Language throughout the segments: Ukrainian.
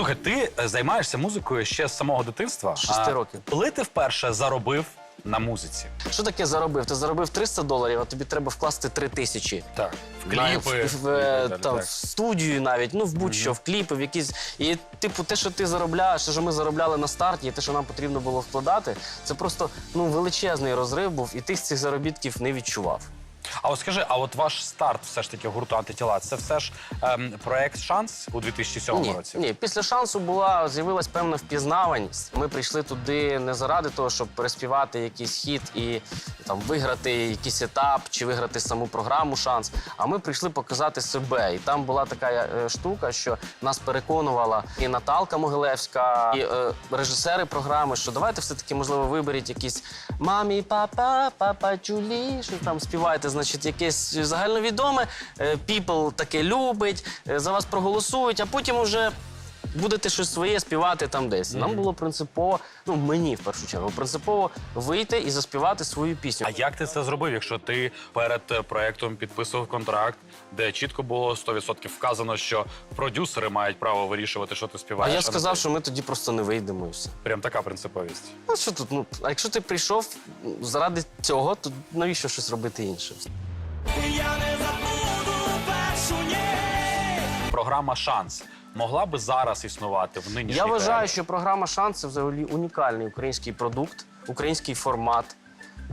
Слухай, ти е, займаєшся музикою ще з самого дитинства. Шести А років. Коли ти вперше заробив на музиці? Що таке заробив? Ти заробив 300 доларів, а тобі треба вкласти 3 тисячі. Так, в кліпи. в, в, е, так, там, так. в студію навіть, ну в будь-що, в кліпи, в якісь. І, типу, те, що ти заробляєш, те, що ми заробляли на старті, і те, що нам потрібно було вкладати, це просто ну, величезний розрив був, і ти з цих заробітків не відчував. А от скажи, а от ваш старт все ж таки гурту антитіла, це все ж ем, проект Шанс у 2007 Ні, році? ні, після шансу була з'явилась певна впізнаваність. Ми прийшли туди не заради того, щоб переспівати якийсь хіт і там виграти якийсь етап чи виграти саму програму шанс. А ми прийшли показати себе. І там була така е, штука, що нас переконувала і Наталка Могилевська, і е, режисери програми, що давайте все-таки, можливо, виберіть якісь мамі, папа, папа чулі, що там співаєте, значить, якесь загальновідоме. е, People таке любить, е, за вас проголосують, а потім уже. Будете щось своє співати там десь. Нам було принципово, ну мені в першу чергу, принципово вийти і заспівати свою пісню. А як ти це зробив, якщо ти перед е, проектом підписував контракт, де чітко було 100% вказано, що продюсери мають право вирішувати, що ти А співаєш? я не сказав, ти? що ми тоді просто не вийдемо і все. прям така принциповість. Ну що тут? Ну а якщо ти прийшов заради цього, то навіщо щось робити інше? Я не забуду першу ніч. Програма Шанс могла би зараз існувати в нинішній Я вважаю, що програма «Шанс» – це взагалі унікальний український продукт, український формат,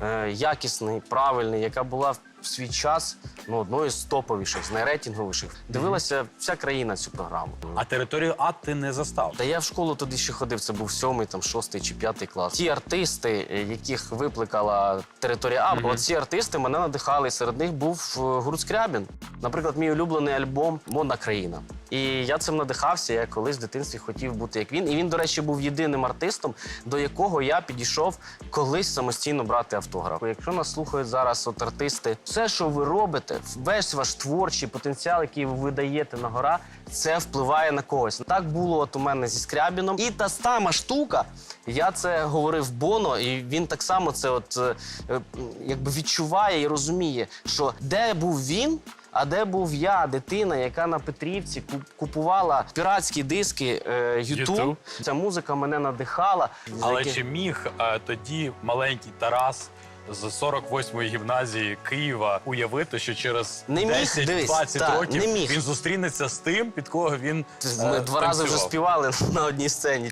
е, якісний, правильний, яка була в свій час ну, одною з топовіших, з найрейтинговіших. Дивилася вся країна цю програму. А територію А ти не застав. Та я в школу туди ще ходив, це був сьомий, там шостий чи п'ятий клас. Ті артисти, е, яких викликала територія А, бо ці артисти мене надихали. Серед них був е, гурт Скрябін. Наприклад, мій улюблений альбом Модна країна. І я цим надихався. Я колись в дитинстві хотів бути як він. І він, до речі, був єдиним артистом, до якого я підійшов колись самостійно брати автограф. Якщо нас слухають зараз от артисти, все, що ви робите, весь ваш творчий потенціал, який ви видаєте на гора, це впливає на когось. Так було от у мене зі Скрябіном. І та сама штука, я це говорив Боно, і він так само це от е, е, якби відчуває і розуміє, що де був він. А де був я, дитина, яка на Петрівці купувала піратські диски е, YouTube. YouTube. Ця музика мене надихала. Але Яке- чи міг е, тоді маленький Тарас з 48-ї гімназії Києва уявити, що через Не міг, 10-20 дивись, років не міг. він зустрінеться з тим, під кого він Ми е, два рази вже танцював? співали на одній сцені.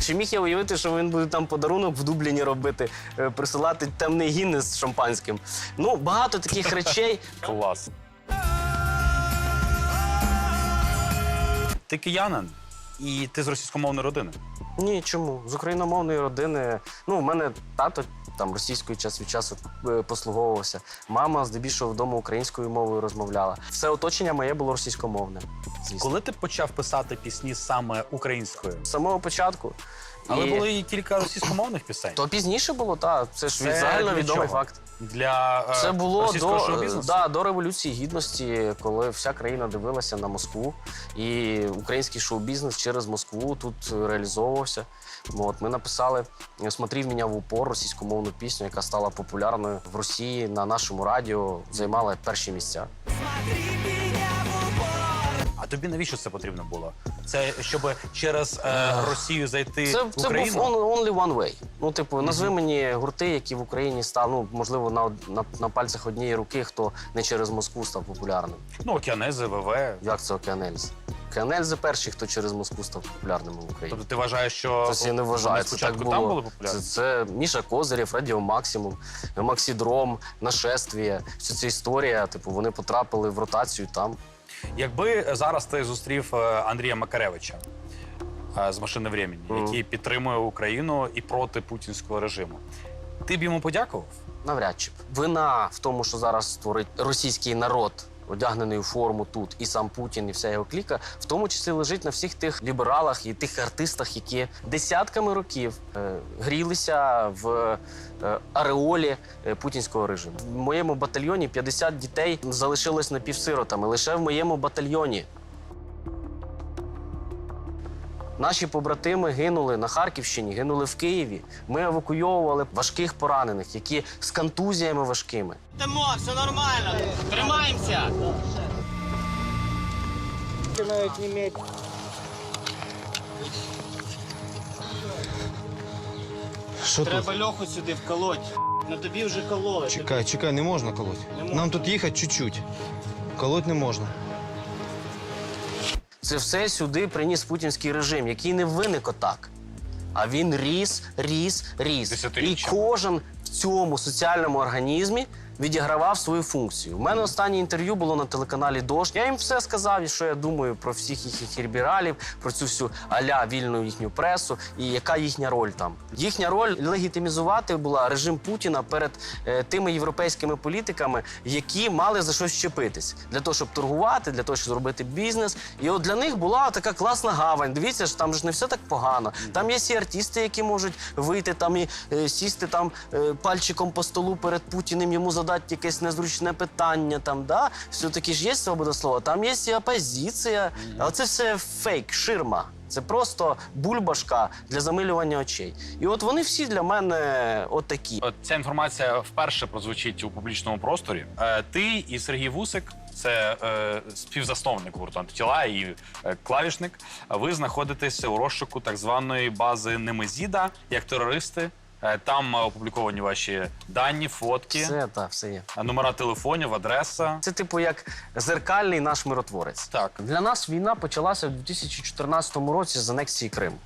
Чи міг я уявити, що він буде там подарунок в Дубліні робити, е, присилати темний гіннес з шампанським? Ну, багато таких речей. Клас. Ти киянин, і ти з російськомовної родини. Ні, чому? З україномовної родини. Ну, у мене тато там російською час від часу е, послуговувався. Мама здебільшого вдома українською мовою розмовляла. Все оточення моє було російськомовне. Звісно. Коли ти почав писати пісні саме українською? З самого початку. Але І- було і кілька російськомовних пісень. То пізніше було, так. Це ж Це загально для відомий чого? факт. Для е, Це було російського до, шоу-бізнесу? да, до Революції Гідності, коли вся країна дивилася на Москву, і український шоу-бізнес через Москву тут реалізовувався. От, ми написали «Смотрів мене в упор російськомовну пісню, яка стала популярною в Росії на нашому радіо, займала перші місця. А тобі навіщо це потрібно було? Це щоб через е, Росію зайти Це, в це Україну? був on- only one way. Ну, типу, назви мені гурти, які в Україні стали, ну, можливо, на, од- на, на пальцях однієї руки, хто не через Москву став популярним. Ну, океанези, ВВ. Як це Океанельзи? Океанельзи перші, хто через Москву став популярним в Україні. Тобто ти вважаєш, що Це я не вважаю. Це так спочатку було. там були популярні? це Міша Козирєв, Радіо Максимум, Максідром, Нашествія. Вся ця історія, типу, вони потрапили в ротацію там. Якби зараз ти зустрів е, Андрія Макаревича е, з машини времени, Мгм. який підтримує Україну і проти путінського режиму, ти б йому подякував? Навряд чи б. Вина в тому, що зараз створить російський народ, одягнений у форму тут, і сам Путін, і вся його кліка, в тому числі лежить на всіх тих лібералах і тих артистах, які десятками років е, грілися в е, ареолі е, путінського режиму. В моєму батальйоні 50 дітей залишилось напівсиротами. Лише в моєму батальйоні. Наші побратими гинули на Харківщині, гинули в Києві. Ми евакуйовували важких поранених, які з контузіями важкими. Тимо, все нормально. Тримаємося. навіть не. Що тут? Треба льоху сюди вколоть. Ну тобі вже кололи. Чекай, чекай, не можна колоть. Нам тут їхати чуть-чуть. Колоть не можна. Це все сюди приніс путінський режим, який не виник отак. А він ріс, ріс, ріс. І кожен в цьому соціальному організмі відігравав свою функцію. У мене останнє інтерв'ю було на телеканалі Дощ. Я їм все сказав, і що я думаю про всіх їхніх лібералів, про цю всю аля вільну їхню пресу і яка їхня роль там. Їхня роль легітимізувати була режим Путіна перед е, тими європейськими політиками, які мали за щось щепитись для того, щоб торгувати, для того, щоб зробити бізнес. І от для них була така класна гавань. Дивіться ж, там ж не все так погано. Там є всі артисти, які можуть вийти там і е, сісти там е, пальчиком по столу перед Путіним, йому задати якесь незручне питання. Там да все-таки ж є свобода слова. Там є і опозиція, але це все фейк, ширма. Це просто бульбашка для замилювання очей. І от вони всі для мене отакі. От ця інформація вперше прозвучить у публічному просторі. Е, ти і Сергій Вусик, це е, співзасновник гурту антитіла і е, клавішник. Ви знаходитесь у розшуку так званої бази Немезіда як терористи. Е, там е, опубліковані ваші дані, фотки, Все так, все є. е, номера телефонів, адреса. Це типу як зеркальний наш миротворець. Так. Для нас війна почалася в 2014 році з анексії Криму.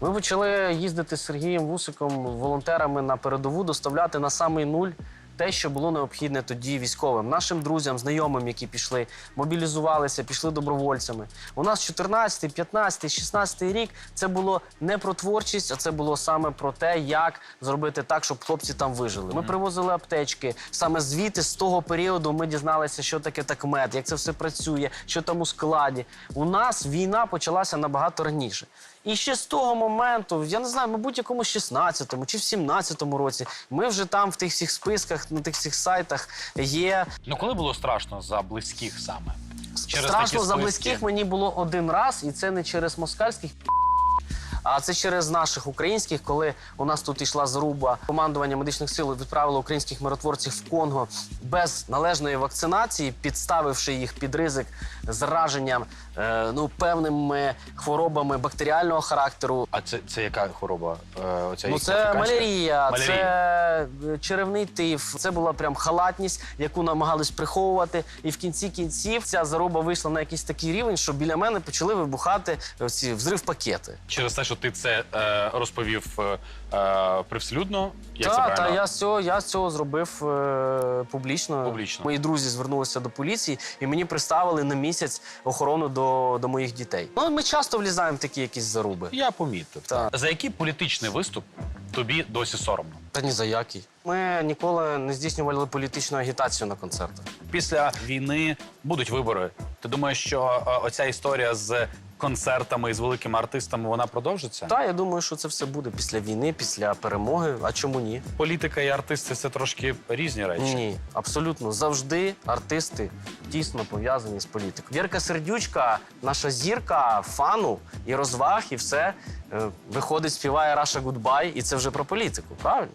Ми почали їздити з Сергієм Вусиком волонтерами на передову, доставляти на самий нуль. Те, що було необхідне тоді військовим, нашим друзям, знайомим, які пішли, мобілізувалися, пішли добровольцями. У нас 14, 15, 16 рік це було не про творчість, а це було саме про те, як зробити так, щоб хлопці там вижили. Ми привозили аптечки. Саме звідти з того періоду ми дізналися, що таке такмет, як це все працює, що там у складі. У нас війна почалася набагато раніше. І ще з того моменту, я не знаю, мабуть, якому 16-му чи в 17-му році, ми вже там в тих всіх списках, на тих всіх сайтах є. Ну коли було страшно за близьких саме? Через Страшно такі за списки? близьких мені було один раз, і це не через москальських. А це через наших українських, коли у нас тут йшла заруба командування медичних сил відправило українських миротворців в Конго без належної вакцинації, підставивши їх під ризик зараження е, ну певними хворобами бактеріального характеру. А це, це яка хвороба? Е, оця Ну, це африканська? малярія, Малярія. це е, черевний тиф. Це була прям халатність, яку намагались приховувати. І в кінці кінців ця заруба вийшла на якийсь такий рівень, що біля мене почали вибухати ці взрив пакети. Через те, що ти це е, розповів е, е, як це Так, та правильно? я з цього я з цього зробив е, публічно. Публічно. Мої друзі звернулися до поліції, і мені приставили на місяць охорону до, до моїх дітей. Ну ми часто влізаємо в такі якісь заруби. Я помітив. Так. За який політичний виступ тобі досі соромно? Та ні за який. Ми ніколи не здійснювали політичну агітацію на концертах. Після війни будуть вибори. Ти думаєш, що е, оця історія з концертами і з великими артистами вона продовжиться? Та я думаю, що це все буде після війни, після перемоги. А чому ні? Політика і артисти це трошки різні речі. Ні, абсолютно завжди артисти тісно пов'язані з політикою. Вірка Сердючка, наша зірка фану і розваг, і все е, виходить, співає Раша Гудбай, і це вже про політику, правильно?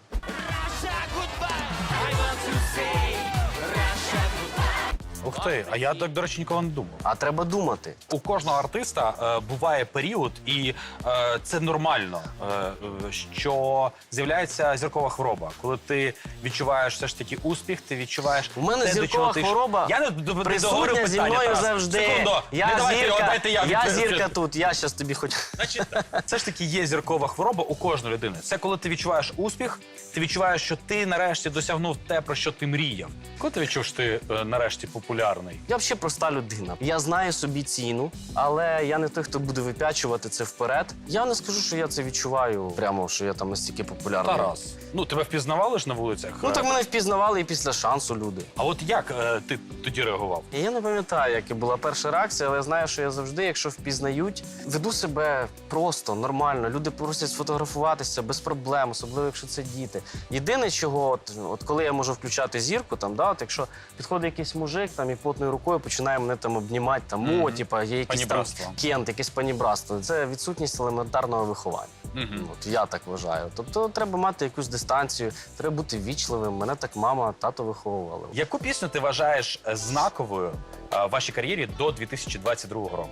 Ух ти, а я так, до речі, ніколи не думав. А треба думати. У кожного артиста е, буває період, і е, це нормально, е, що з'являється зіркова хвороба. Коли ти відчуваєш все ж таки успіх, ти відчуваєш У мене те, до зіркова чого ти йш- хвороба Я не, до- не Присутня зі питання, мною Тарас. завжди. Секунду. Я не давайте, зірка, дайте я, я відповім. зірка тут. Я зараз тобі хоч. Значить, все ж таки є зіркова хвороба у кожної людини. Це коли ти відчуваєш успіх, ти відчуваєш, що ти нарешті досягнув те, про що ти мріяв. Коли ти відчув, що ти е, нарешті популярний? Я взагалі проста людина. Я знаю собі ціну, але я не той, хто буде випячувати це вперед. Я не скажу, що я це відчуваю прямо, що я там настільки популярний. Тарас. Ну тебе впізнавали ж на вулицях? Ну так мене впізнавали і після шансу люди. А от як е, ти тоді реагував? Я не пам'ятаю, яка була перша реакція, але я знаю, що я завжди, якщо впізнають, веду себе просто нормально. Люди просять сфотографуватися без проблем, особливо якщо це діти. Єдине, чого, от, от коли я можу включати зірку, там, да, от якщо підходить якийсь мужик там, і потною рукою починає мене там обнімати, там, о, типа, є якісь там кент, якесь панібратство. Це відсутність елементарного виховання. Мгм. От я так вважаю. Тобто треба мати якусь дистанцію, треба бути вічливим. Мене так мама, тато виховували. Яку пісню ти вважаєш е, знаковою, е, в вашій кар'єрі до 2022 року?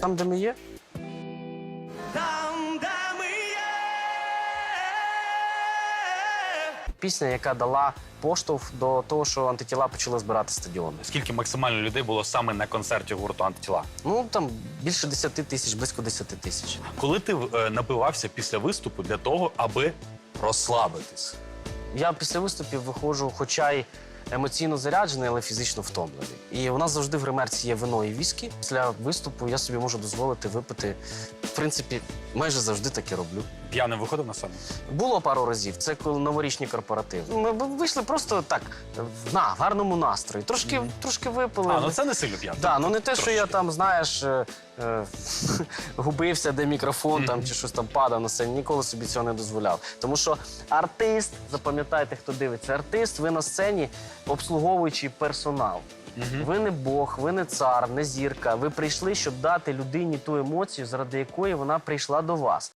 Там, де ми є, пісня, яка дала поштовх до того, що антитіла почали збирати стадіони. Скільки максимально людей було саме на концерті гурту антитіла? Ну там більше 10 тисяч, близько 10 тисяч. Коли ти е, напивався після виступу для того, аби розслабитись? Я після виступів виходжу, хоча й емоційно заряджений, але фізично втомлений. І у нас завжди в гримерці є вино і віскі. Після виступу я собі можу дозволити випити. В принципі, майже завжди таке роблю. П'яним виходив на сцену? Було пару разів. Це коли новорічні корпоративи. Ми б- вийшли просто так на в гарному настрої. Трошки, трошки випили. А, ну це не сильно п'яно. Да, ну не те, що я там, знаєш, е, е, губився, де мікрофон там чи щось там падав на сцені. Ніколи собі цього не дозволяв. Тому що артист, запам'ятайте, хто дивиться, артист, ви на сцені обслуговуючий персонал. Ви не Бог, ви не цар, не зірка. Ви прийшли, щоб дати людині ту емоцію, заради якої вона прийшла до вас.